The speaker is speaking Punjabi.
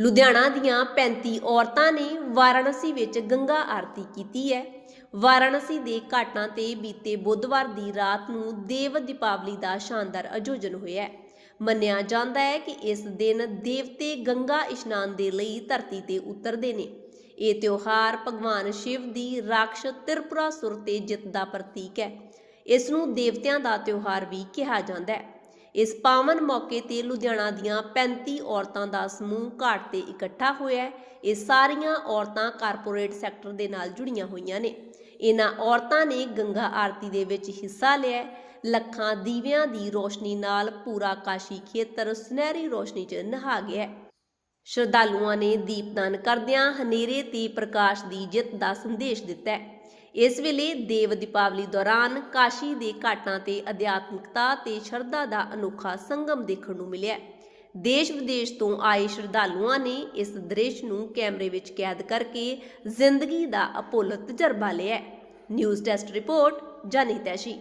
ਲੁਧਿਆਣਾ ਦੀਆਂ 35 ਔਰਤਾਂ ਨੇ ਵਾਰਾਣਸੀ ਵਿੱਚ ਗੰਗਾ ਆਰਤੀ ਕੀਤੀ ਹੈ। ਵਾਰਾਣਸੀ ਦੇ ਘਾਟਾਂ ਤੇ ਬੀਤੇ ਬੁੱਧਵਾਰ ਦੀ ਰਾਤ ਨੂੰ ਦੇਵ ਦੀਪਾਵਲੀ ਦਾ ਸ਼ਾਨਦਾਰ ਆਯੋਜਨ ਹੋਇਆ ਹੈ। ਮੰਨਿਆ ਜਾਂਦਾ ਹੈ ਕਿ ਇਸ ਦਿਨ ਦੇਵਤੇ ਗੰਗਾ ਇਸ਼ਨਾਨ ਦੇ ਲਈ ਧਰਤੀ ਤੇ ਉਤਰਦੇ ਨੇ। ਇਹ ਤਿਉਹਾਰ ਭਗਵਾਨ ਸ਼ਿਵ ਦੀ ਰਾਖਸ਼ ਤ੍ਰਿਪੁਰਾਸੁਰ ਤੇ ਜਿੱਤ ਦਾ ਪ੍ਰਤੀਕ ਹੈ। ਇਸ ਨੂੰ ਦੇਵਤਿਆਂ ਦਾ ਤਿਉਹਾਰ ਵੀ ਕਿਹਾ ਜਾਂਦਾ ਹੈ। ਇਸ ਪਾਵਨ ਮੌਕੇ ਤੇ ਲੁਧਿਆਣਾ ਦੀਆਂ 35 ਔਰਤਾਂ ਦਾ ਸਮੂਹ ਘਾਟ ਤੇ ਇਕੱਠਾ ਹੋਇਆ ਇਹ ਸਾਰੀਆਂ ਔਰਤਾਂ ਕਾਰਪੋਰੇਟ ਸੈਕਟਰ ਦੇ ਨਾਲ ਜੁੜੀਆਂ ਹੋਈਆਂ ਨੇ। ਇਹਨਾਂ ਔਰਤਾਂ ਨੇ ਗੰਗਾ ਆਰਤੀ ਦੇ ਵਿੱਚ ਹਿੱਸਾ ਲਿਆ ਲੱਖਾਂ ਦੀਵਿਆਂ ਦੀ ਰੋਸ਼ਨੀ ਨਾਲ ਪੂਰਾ ਕਾਸ਼ੀ ਖੇਤਰ ਸੁਨਹਿਰੀ ਰੋਸ਼ਨੀ 'ਚ ਨਹਾ ਗਿਆ ਸ਼ਰਧਾਲੂਆਂ ਨੇ ਦੀਪਦਾਨ ਕਰਦਿਆਂ ਹਨੇਰੇ ਤੇ ਪ੍ਰਕਾਸ਼ ਦੀ ਜਿੱਤ ਦਾ ਸੰਦੇਸ਼ ਦਿੱਤਾ ਹੈ। ਇਸ ਵੇਲੇ ਦੇਵ ਦੀਪਾਵਲੀ ਦੌਰਾਨ ਕਾਸ਼ੀ ਦੇ ਘਾਟਾਂ ਤੇ ਅਧਿਆਤਮਿਕਤਾ ਤੇ ਸ਼ਰਧਾ ਦਾ ਅਨੋਖਾ ਸੰਗਮ ਦੇਖਣ ਨੂੰ ਮਿਲਿਆ ਦੇਸ਼ ਵਿਦੇਸ਼ ਤੋਂ ਆਏ ਸ਼ਰਧਾਲੂਆਂ ਨੇ ਇਸ ਦ੍ਰਿਸ਼ ਨੂੰ ਕੈਮਰੇ ਵਿੱਚ ਕੈਦ ਕਰਕੇ ਜ਼ਿੰਦਗੀ ਦਾ ਅਪੁੱਲ ਤਜਰਬਾ ਲਿਆ ਨਿਊਜ਼ ਡੈਸਕ ਰਿਪੋਰਟ, ਜਾਨੀ ਤੈਸ਼ੀ